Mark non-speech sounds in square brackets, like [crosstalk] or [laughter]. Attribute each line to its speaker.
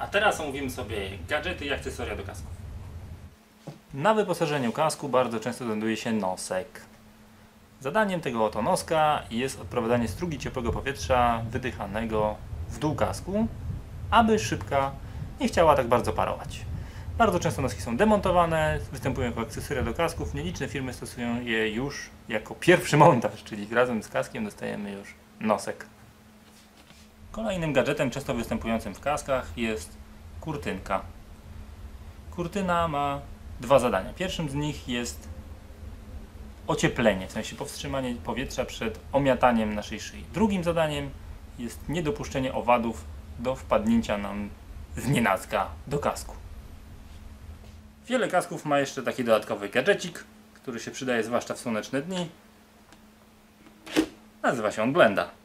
Speaker 1: A teraz omówimy sobie gadżety i akcesoria do kasków. Na wyposażeniu kasku bardzo często znajduje się nosek. Zadaniem tego oto noska jest odprowadzanie strugi ciepłego powietrza wydychanego w dół kasku, aby szybka nie chciała tak bardzo parować. Bardzo często noski są demontowane, występują jako akcesoria do kasków. Nieliczne firmy stosują je już jako pierwszy [laughs] montaż, czyli razem z kaskiem dostajemy już nosek. Kolejnym gadżetem często występującym w kaskach jest kurtynka. Kurtyna ma dwa zadania. Pierwszym z nich jest ocieplenie, w sensie powstrzymanie powietrza przed omiataniem naszej szyi. Drugim zadaniem jest niedopuszczenie owadów do wpadnięcia nam z nienacka do kasku. Wiele kasków ma jeszcze taki dodatkowy gadżecik, który się przydaje zwłaszcza w słoneczne dni. Nazywa się on blenda.